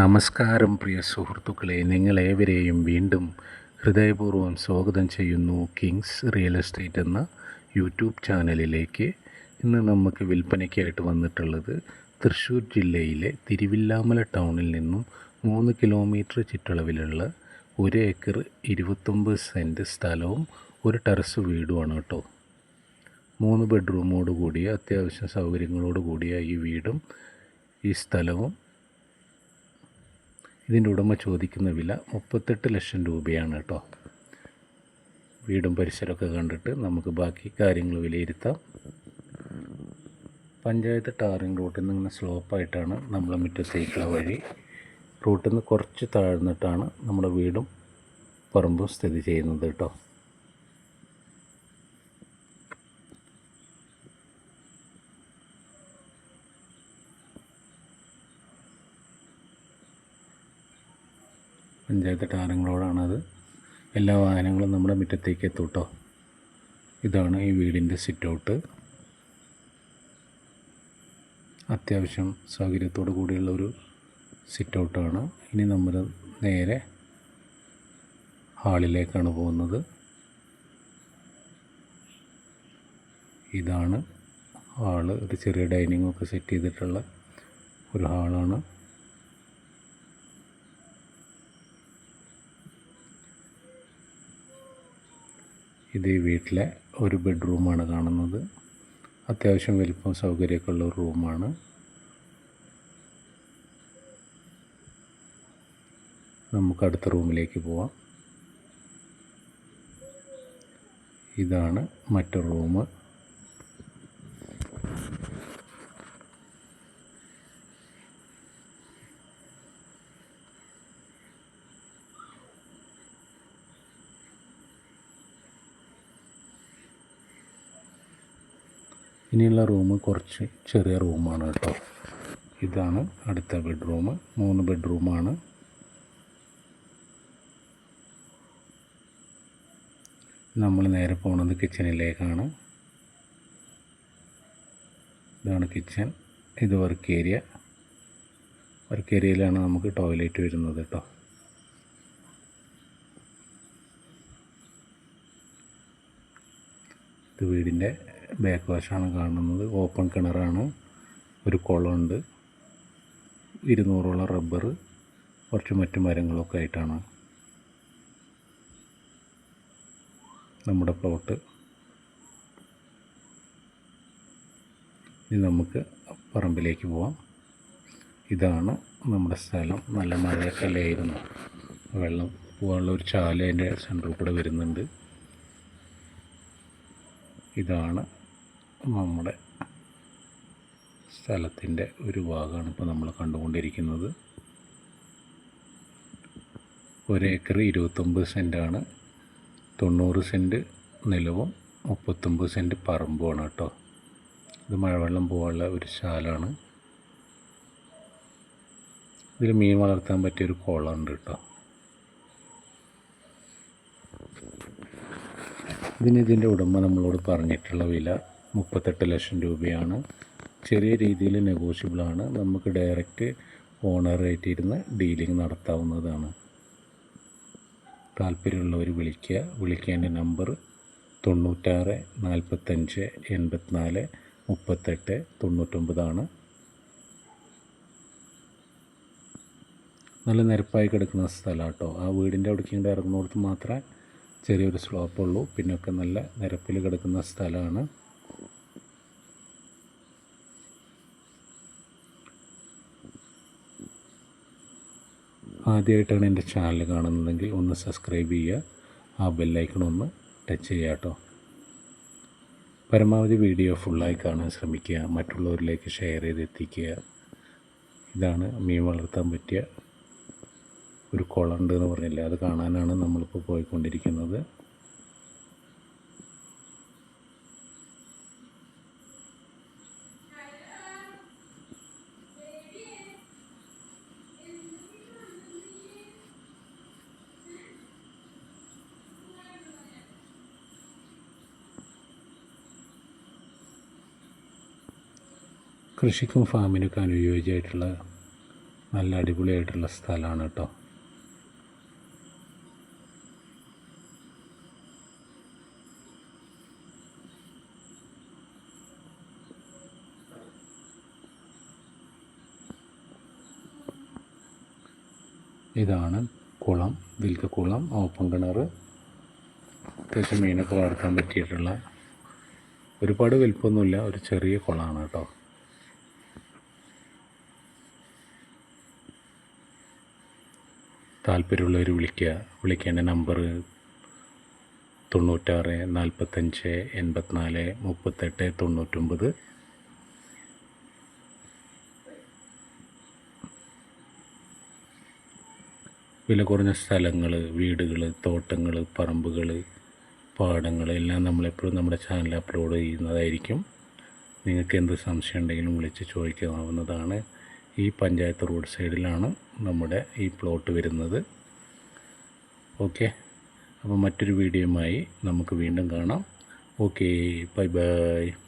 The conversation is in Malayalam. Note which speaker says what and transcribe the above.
Speaker 1: നമസ്കാരം പ്രിയ സുഹൃത്തുക്കളെ. നിങ്ങളേവരെയും വീണ്ടും ഹൃദയപൂർവം സ്വാഗതം ചെയ്യുന്നു കിങ്സ് റിയൽ എസ്റ്റേറ്റ് എന്ന യൂട്യൂബ് ചാനലിലേക്ക്. ഇന്ന് നമുക്ക് വിൽപ്പനയ്ക്കായിട്ട് വന്നിട്ടുള്ളത് തൃശ്ശൂർ ജില്ലയിലെ തിരുവില്ലാമല ടൗണിൽ നിന്നും മൂന്ന് കിലോമീറ്റർ ചുറ്റളവിലുള്ള ഒരു ഏക്കർ ഇരുപത്തൊമ്പത് സെന്റ് സ്ഥലവും ഒരു ടെറസ് വീടുമാണ് കേട്ടോ. മൂന്ന് ബെഡ്റൂമോട് കൂടിയ അത്യാവശ്യം സൗകര്യങ്ങളോട് കൂടിയ ഈ വീടും ഈ സ്ഥലവും ഇതിന്റെ ഉടമ ചോദിക്കുന്ന വില മുപ്പത്തെട്ട് ലക്ഷം രൂപയാണ് കേട്ടോ. വീടും പരിസരമൊക്കെ കണ്ടിട്ട് നമുക്ക് ബാക്കി കാര്യങ്ങൾ വിലയിരുത്താം. പഞ്ചായത്ത് ടാറിംഗ് റൂട്ടിൽ നിന്ന് ഇങ്ങനെ സ്ലോപ്പായിട്ടാണ് നമ്മളെ മുറ്റത്തേക്കുള്ള വഴി. റൂട്ടിൽ നിന്ന് കുറച്ച് താഴ്ന്നിട്ടാണ് നമ്മുടെ വീടും പറമ്പും സ്ഥിതി ചെയ്യുന്നത് കേട്ടോ. പഞ്ചായത്ത് ടാറിങ് റോഡാണത് എല്ലാ വാഹനങ്ങളും നമ്മുടെ മുറ്റത്തേക്ക് എത്തും കേട്ടോ ഇതാണ് ഈ വീടിന്റെ സിറ്റ് ഔട്ട് അത്യാവശ്യം സൗകര്യത്തോടു കൂടിയുള്ള ഒരു സിറ്റ് ഔട്ടാണ് ഇനി നമ്മൾ നേരെ ഹാളിലേക്കാണ് പോകുന്നത്. ഇതാണ് ഹാൾ. ഒരു ചെറിയ ഡൈനിങ് ഒക്കെ സെറ്റ് ചെയ്തിട്ടുള്ള ഒരു ഹാളാണ്. ഇത് ഈ വീട്ടിലെ ഒരു ബെഡ്റൂമാണ് കാണുന്നത്. അത്യാവശ്യം വലിപ്പം സൗകര്യമൊക്കെ ഉള്ള ഒരു റൂമാണ്. നമുക്ക് അടുത്ത റൂമിലേക്ക് പോവാം. ഇതാണ് മറ്റൊരു റൂം. ഇനിയുള്ള റൂം കുറച്ച് ചെറിയ റൂമാണ് കേട്ടോ. ഇതാണ് അടുത്ത ബെഡ്റൂം. മൂന്ന് ബെഡ്റൂമാണ്. നമ്മൾ നേരെ പോണത് കിച്ചണിലേക്കാണ്. ഇതാണ് കിച്ചൺ. ഇത് വർക്ക് ഏരിയ വർക്ക് ഏരിയയിലാണ് നമുക്ക് ടോയ്ലറ്റ് വരുന്നത് കേട്ടോ. ഇത് വീടിന്റെ ബാക്ക് വശമാണ് കാണുന്നത്. ഓപ്പൺ കിണറാണ് ഒരു കുളമുണ്ട്. ഇരുന്നൂറോളം റബ്ബർ കുറച്ച് മറ്റു മരങ്ങളൊക്കെ ആയിട്ടാണ് നമ്മുടെ പ്ലോട്ട് ഇനി നമുക്ക് പറമ്പിലേക്ക് പോവാം. ഇതാണ് നമ്മുടെ സ്ഥലം. നല്ല മഴയൊക്കെ അല്ലായിരുന്നു. വെള്ളം പോകാനുള്ള ഒരു ചാല അതിന്റെ സെന്ററിൽ കൂടെ വരുന്നുണ്ട്. ഇതാണ് നമ്മുടെ സ്ഥലത്തിന്റെ ഒരു ഭാഗമാണ് ഇപ്പോൾ നമ്മൾ കണ്ടുകൊണ്ടിരിക്കുന്നത്. ഒരേക്കർ ഇരുപത്തൊമ്പത് സെന്റാണ്. തൊണ്ണൂറ് സെന്റ് നിലവും മുപ്പത്തൊമ്പത് സെന്റ് പറമ്പുമാണ് കേട്ടോ. ഇത് മഴവെള്ളം പോകാനുള്ള ഒരു ശാലാണ് ഇതിൽ മീൻ വളർത്താൻ പറ്റിയൊരു കുളമുണ്ട് കേട്ടോ. ഇതിന് ഇതിന്റെ ഉടമ നമ്മളോട് പറഞ്ഞിട്ടുള്ള വില മുപ്പത്തെട്ട് ലക്ഷം രൂപയാണ്. ചെറിയ രീതിയിൽ നെഗോഷ്യബിളാണ് നമുക്ക് ഡയറക്റ്റ് ഓണറായിട്ട് ഇരുന്ന് ഡീലിംഗ് നടത്താവുന്നതാണ്. താല്പര്യമുള്ളവർ വിളിക്കുക. വിളിക്കേണ്ട നമ്പർ തൊണ്ണൂറ്റാറ് നാൽപ്പത്തഞ്ച് എൺപത്തിനാല് മുപ്പത്തെട്ട് തൊണ്ണൂറ്റൊമ്പതാണ് നല്ല നിരപ്പായി കിടക്കുന്ന സ്ഥലം കേട്ടോ. ആ വീടിന്റെ അവിടേക്ക് ഇങ്ങോട്ട് ഇറങ്ങുന്നിടത്ത് മാത്രമേ ചെറിയൊരു സ്ലോപ്പുള്ളൂ പിന്നൊക്കെ നല്ല നിരപ്പിൽ കിടക്കുന്ന സ്ഥലമാണ്. ആദ്യമായിട്ടാണ് എന്റെ ചാനൽ കാണുന്നതെങ്കിൽ ഒന്ന് സബ്സ്ക്രൈബ് ചെയ്യുക. ആ ബെല്ലൈക്കൺ ഒന്ന് ടച്ച് ചെയ്യുക കേട്ടോ. പരമാവധി വീഡിയോ ഫുള്ളായി കാണാൻ ശ്രമിക്കുക. മറ്റുള്ളവരിലേക്ക് ഷെയർ ചെയ്ത് എത്തിക്കുക ഇതാണ് മീൻ വളർത്താൻ പറ്റിയ ഒരു കുളമുണ്ട് എന്ന് പറഞ്ഞില്ലേ? അത് കാണാനാണ് നമ്മളിപ്പോൾ പോയിക്കൊണ്ടിരിക്കുന്നത്. കൃഷിക്കും ഫാമിനൊക്കെ അനുയോജ്യമായിട്ടുള്ള നല്ല അടിപൊളിയായിട്ടുള്ള സ്ഥലമാണ് കേട്ടോ. ഇതാണ് കുളം ഇതിലത്തെ കുളം ഓപ്പൺ കിണർ. അത്യാവശ്യം മീനൊക്കെ വളർത്താൻ പറ്റിയിട്ടുള്ള ഒരുപാട് വലിപ്പമൊന്നുമില്ല ഒരു ചെറിയ കുളമാണ് കേട്ടോ. താല്പര്യമുള്ളവർ വിളിക്കുക. വിളിക്കേണ്ട നമ്പർ തൊണ്ണൂറ്റാറ് നാൽപ്പത്തഞ്ച് എൺപത്തിനാല് മുപ്പത്തെട്ട് തൊണ്ണൂറ്റൊമ്പത്. വില കുറഞ്ഞ സ്ഥലങ്ങൾ വീടുകൾ തോട്ടങ്ങൾ പറമ്പുകൾ പാടങ്ങൾ എല്ലാം നമ്മളെപ്പോഴും നമ്മുടെ ചാനലിൽ അപ്ലോഡ് ചെയ്യുന്നതായിരിക്കും. നിങ്ങൾക്ക് എന്ത് സംശയം ഉണ്ടെങ്കിലും വിളിച്ച് ചോദിക്കാവുന്നതാണ്. ഈ പഞ്ചായത്ത് റോഡ് സൈഡിലാണ് നമ്മുടെ ഈ പ്ലോട്ട് വരുന്നത്. ഓക്കെ. അപ്പോൾ മറ്റൊരു വീഡിയോയുമായി നമുക്ക് വീണ്ടും കാണാം. Okay bye bye.